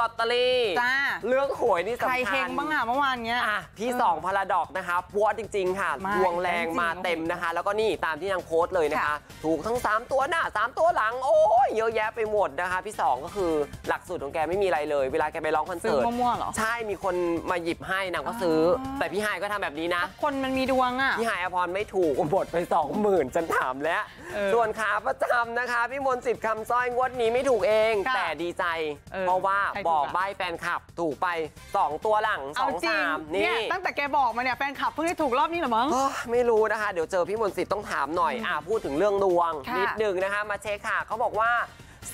ลอตเตอรี่จ้าเรื่องหวยนี่ใครสำคัญเฮงบ้างอะเมื่อวานเนี้ย อะพี่สองพาราดอกนะคะปัวจริง ๆ ค่ะมาดวงแรงจริงๆมาเต็มนะคะ แล้วก็นี่ตามที่นางโพสต์เลยนะคะ ค่ะ ถูกทั้ง 3 ตัวหน้า 3 ตัวหลัง โอ้ยเยอะแยะไปหมดนะคะ พี่สองก็คือหลักสูตรของแกไม่มีอะไรเลย เวลาแกไปร้องคอนซื้อเสิร์ตมั่วๆเหรอ ใช่มีคนมาหยิบให้นางก็ซื้อออแต่พี่ไฮายก็ทำแบบนี้นะ คนมันมีดวงอะ พี่ไฮายอภรไม่ถูกหมดไป20,000ฉันถามแล้ว เออส่วนขาประจำนะคะ พี่มนต์สิทธิ์คำสร้อยงวดนี้ไม่ถูกเอง ค่ะแต่ดีใจ เออเพราะว่าใครถูกบอกอะใบ้แฟนคลับถูกไป 2 ตัวหลังเอาจริง2 3เนี่ยนี่ ตั้งแต่แกบอกมาเนี่ยแฟนคลับเพิ่งได้ถูกรอบนี้เหรอมั้งเอ้อไม่รู้นะคะ เดี๋ยวเจอพี่มนต์สิทธิ์ต้องถามหน่อยอ่าพูดถึงเรื่องดวงค่ะนิดหนึ่งนะคะ มาเช็คค่ะเขาบอกว่า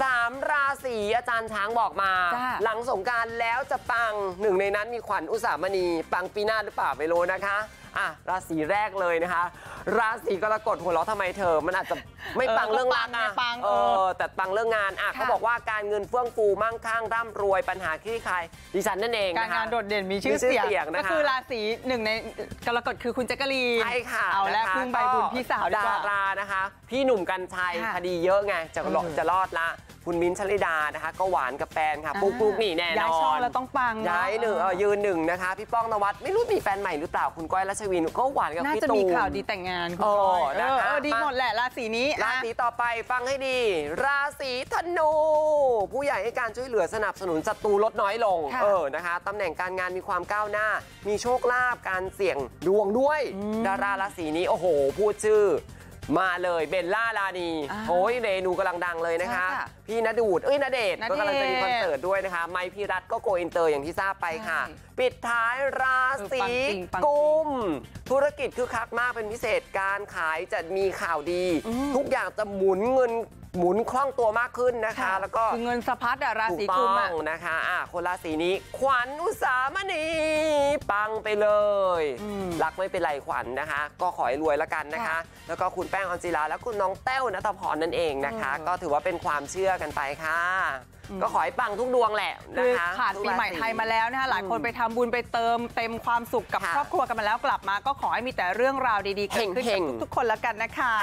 สามราศีอาจารย์ช้างบอกมาจ้าหลังสงกรารแล้วจะปังหนึ่งในนั้นมีขวัญอุสามณี ปังปีหน้าหรือเปล่าไม่รู้นะคะ อะ ราศีแรกเลยนะคะ ราศีกรกฎหัวเราะทำไมเธอ มันอาจจะไม่เออปังเรื่องก็ปัรังกอะไงปังเอเอออแต่ปังเรื่องงานอะค่ะเขาบอกว่าการเงินเฟื่องฟูมั่งคั่งร่ำรวยปัญหาคลี่คลายดิฉันนั่นเองการนะคะงานโดดเด่นมีชื่อมีชื่อเสียงเสียงนะคะก็คือราศีหนึ่งในกรกฎคือคุณแจ๊กกะลีนใช่ค่ะเอาแล้วนะคะพึ่งใบบุญพี่สาวดีกว่าดารานะคะ พี่หนุ่มกัญชัยค่ะคดีเยอะไงจะรอดเออจะรอดละ คุณมิ้นท์ชลิดานะคะ ก็หวานกับแฟนค่ะอ่าปุ๊กปุ๊กนี่แน่นย้ายอช่องนแล้วต้องปังเนอะย้ายหนึ่งเออยืนหนึ่งนะคะ พี่ป้องนวัดไม่รู้มีแฟนใหม่หรือเปล่าคุณก้อยรัชวินก็หวานกับน่าพี่จะตูมีนข่าวดีแต่งงานคุณโอ้ก้อยเออนะคะเออดีมาหมดแหละราศีนี้ราอะศีต่อไปฟังให้ดี ราศีธนู ผู้ใหญ่ให้การช่วยเหลือสนับสนุนศัตรูลดน้อยลงค่ะเออนะคะตำแหน่งการงานมีความก้าวหน้า มีโชคลาภการเสี่ยงดวงด้วยอืมดาราราศีนี้โอ้โหพูดชื่อมาเลยเบลล่าลานีอ่าโอ้ยเรนูกำลังดังเลยนะคะใช่ค่ะ พี่ณดูดเอ้ยณเดชน์ณเดชน์ก็กำลังจะมีคอนเสิร์ตด้วยนะคะ ไมค์พีรัตน์ก็โกอินเตอร์อย่างที่ทราบไปค่ะใช่ปิดท้ายราศีเออปังจริงปังจริงกุม ธุรกิจคือคักมากเป็นพิเศษการขายจะมีข่าวดีอืมทุกอย่างจะหมุนเงินหมุนคล่องตัวมากขึ้นนะคะ แล้วก็คือเงินสะพัดอะราถูกศีต้กุมออะงนะคะอะคนราศีนี้ ขวัญอุสามณีปังไปเลยอืมรักไม่เป็นไรขวัญนะคะ ก็ขอให้รวยแล้วกันนะคะค่ะแล้วก็คุณแป้งออนจิลาและคุณน้องแต้วนัทพรนั่นเองนะคะเออก็ถือว่าเป็นความเชื่อกันไปค่ะ ก็ขอให้ปังทุกดวงแหละคืนะอคะผ่านทุกปีใหม่รศีไทยมาแล้วนะคะหลายคนไปทำบุญไปเติมเต็มความสุขกับค่ะครอบครัวกันมาแล้วกลับมา ก็ขอให้มีแต่เรื่องราวดีๆเกิดขึ้นเฮกับงๆ ทุกๆคนแล้วกันนะคะ